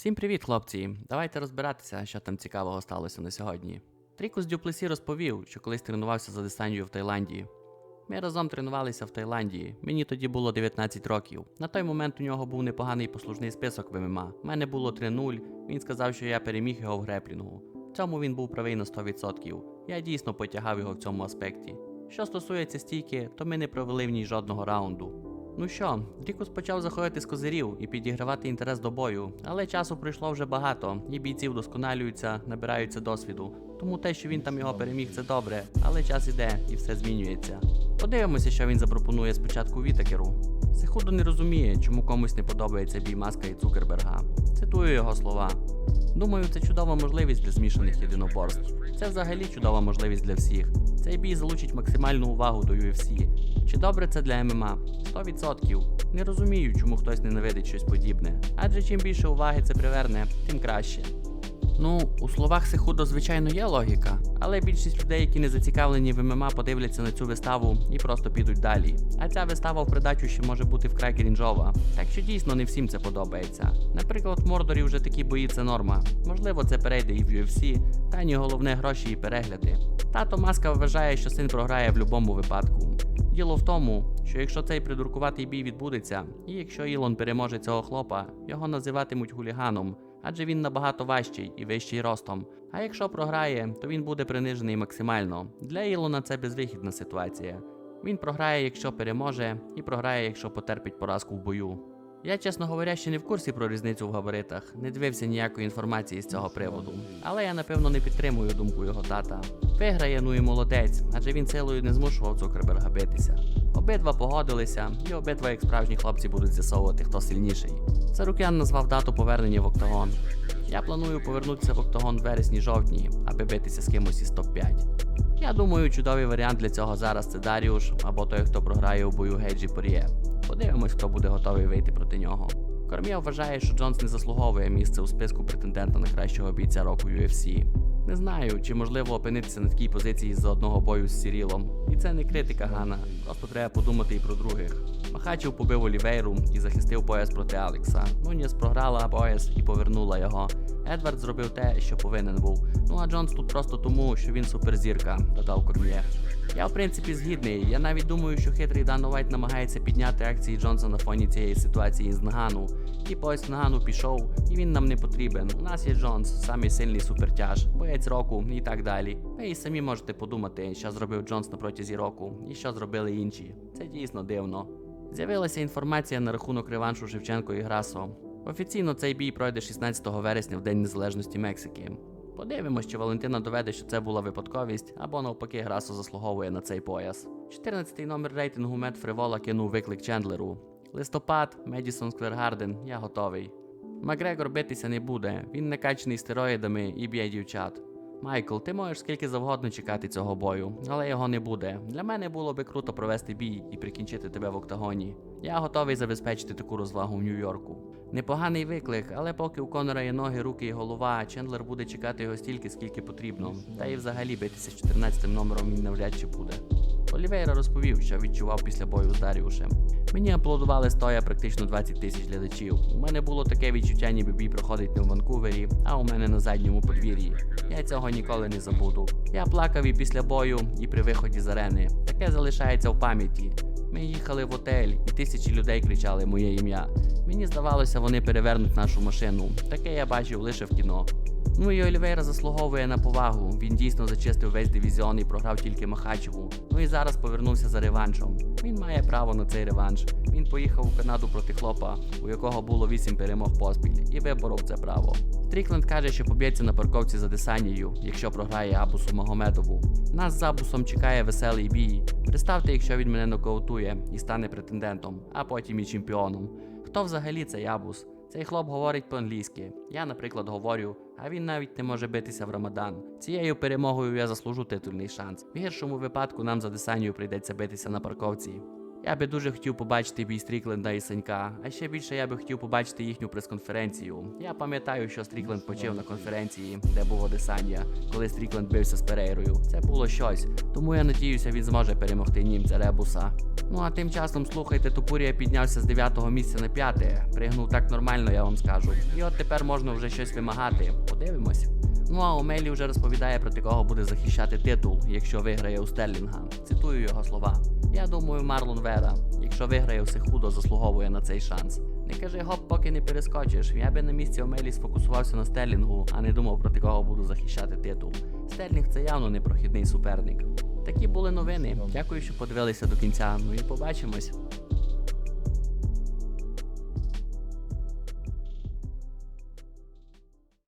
Всім привіт, хлопці! Давайте розбиратися, що там цікавого сталося на сьогодні. Трікус Дюплесі розповів, що колись тренувався за дистанцію в Таїланді. Ми разом тренувалися в Таїланді. Мені тоді було 19 років. На той момент у нього був непоганий послужний список в ММА. У мене було 3-0. Він сказав, що я переміг його в греплінгу. В цьому він був правий на 100%. Я дійсно потягав його в цьому аспекті. Що стосується стійки, то ми не провели в ній жодного раунду. Ну що, Дрікус почав заходити з козирів і підігравати інтерес до бою, але часу пройшло вже багато, і бійці вдосконалюються, набираються досвіду. Тому те, що він там його переміг, це добре, але час іде і все змінюється. Подивимося, що він запропонує спочатку Вітакеру. Сехудо не розуміє, чому комусь не подобається бій Маска і Цукерберга. Цитую його слова. Думаю, це чудова можливість для змішаних єдиноборств. Це взагалі чудова можливість для всіх. Цей бій залучить максимальну увагу до UFC. Чи добре це для ММА? 100%. Не розумію, чому хтось ненавидить щось подібне. Адже чим більше уваги це приверне, тим краще. Ну, у словах Сехудо, звичайно, є логіка, але більшість людей, які не зацікавлені в ММА, подивляться на цю виставу і просто підуть далі. А ця вистава в придачу ще може бути вкрай крінжова. Так що дійсно не всім це подобається. Наприклад, в Мордорі вже такі бої це норма. Можливо, це перейде і в UFC, та ні головне гроші і перегляди. Тато Маска вважає, що син програє в будь-якому випадку. Діло в тому, що якщо цей придуркуватий бій відбудеться, і якщо Ілон переможе цього хлопа, його називатимуть хуліганом, адже він набагато важчий і вищий ростом. А якщо програє, то він буде принижений максимально. Для Ілона це безвихідна ситуація. Він програє, якщо переможе, і програє, якщо потерпить поразку в бою. Я, чесно говоря, ще не в курсі про різницю в габаритах, не дивився ніякої інформації з цього приводу. Але я напевно не підтримую думку його тата. Виграє, ну і молодець, адже він силою не змушував Цукерберга битися. Обидва погодилися, і обидва, як справжні хлопці, будуть з'ясовувати, хто сильніший. Царукян назвав дату повернення в Октагон. Я планую повернутися в Октагон в вересні-жовтні, аби битися з кимось із топ-5. Я думаю, чудовий варіант для цього зараз це Даріуш або той, хто програє у бою Гейджі Пор'є. Подивимось, хто буде готовий вийти проти нього. Корм'є вважає, що Джонс не заслуговує місце у списку претендента на кращого бійця року UFC. Не знаю, чи можливо опинитися на такій позиції з-за одного бою з Сірілом. І це не критика Гана, просто треба подумати і про других. Махачев побив Олівейру і захистив пояс проти Алекса. Нуніс програла пояс і повернула його. Едвард зробив те, що повинен був. Ну а Джонс тут просто тому, що він суперзірка, додав Корм'є. Я в принципі згідний. Я навіть думаю, що хитрий Дан Вайт намагається підняти акції Джонса на фоні цієї ситуації з Нагану. І пояс Нагану пішов, і він нам не потрібен. У нас є Джонс, самий сильний супертяж, боєць року і так далі. Ви і самі можете подумати, що зробив Джонс на протязі року, і що зробили інші. Це дійсно дивно. З'явилася інформація на рахунок реваншу Шевченко і Грасо. Офіційно цей бій пройде 16 вересня в День Незалежності Мексики. Подивимось, чи Валентина доведе, що це була випадковість, або навпаки, Грасо заслуговує на цей пояс. 14-й номер рейтингу Мед Фривола кинув виклик Чендлеру. Листопад, Медісон Сквергарден, я готовий. Макгрегор битися не буде, він накачаний стероїдами і б'є дівчат. Майкл, ти можеш скільки завгодно чекати цього бою, але його не буде. Для мене було би круто провести бій і прикінчити тебе в октагоні. Я готовий забезпечити таку розвагу в Нью-Йорку. Непоганий виклик, але поки у Конора є ноги, руки і голова, Чендлер буде чекати його стільки, скільки потрібно. Та і взагалі битися з 14 номером він навряд чи буде. Олівейра розповів, що відчував після бою з Даріушем. Мені аплодували стоя практично 20 тисяч глядачів. У мене було таке відчуття, ніби бій проходить не в Ванкувері, а у мене на задньому подвір'ї. Я цього ніколи не забуду. Я плакав і після бою, і при виході з арени. Таке залишається в пам'яті. Ми їхали в отель, і тисячі людей кричали моє ім'я. Мені здавалося, вони перевернуть нашу машину. Таке я бачив лише в кіно. Ну і Олівейра заслуговує на повагу. Він дійсно зачистив весь дивізіон і програв тільки Махачеву. Ну і зараз повернувся за реваншом. Він має право на цей реванш. Він поїхав у Канаду проти хлопа, у якого було 8 перемог поспіль, і виборов це право. Стрікленд каже, що поб'ється на парковці за Десанією, якщо програє Абусу Магомедову. Нас з Абусом чекає веселий бій. Представте, якщо він мене нокаутує і стане претендентом, а потім і чемпіоном. Хто взагалі цей Абус? Цей хлоп говорить по-англійськи. Я, наприклад, говорю, а він навіть не може битися в Рамадан. Цією перемогою я заслужу титульний шанс. В гіршому випадку нам за Десанію прийдеться битися на парковці. Я би дуже хотів побачити бій Стрікленда і Санька, а ще більше я би хотів побачити їхню прес-конференцію. Я пам'ятаю, що Стрікленд почив на конференції, де був Одесання, коли Стрікленд бився з Перейрою. Це було щось. Тому я надіюся, він зможе перемогти німця Ребуса. Ну а тим часом слухайте, Топурія піднявся з 9 місця на 5, пригнув так нормально, я вам скажу. І от тепер можна вже щось вимагати. Подивимось. Ну а Омелі вже розповідає проти кого буде захищати титул, якщо виграє у Стерлінга. Цитую його слова. Я думаю, Марлон Вера, якщо виграє все худо, заслуговує на цей шанс. Не кажи гоп, поки не перескочиш. Я би на місці Омелі сфокусувався на Стерлінгу, а не думав проти кого буду захищати титул. Стерлінг це явно непрохідний суперник. Такі були новини. Дякую, що подивилися до кінця. Ну і побачимось.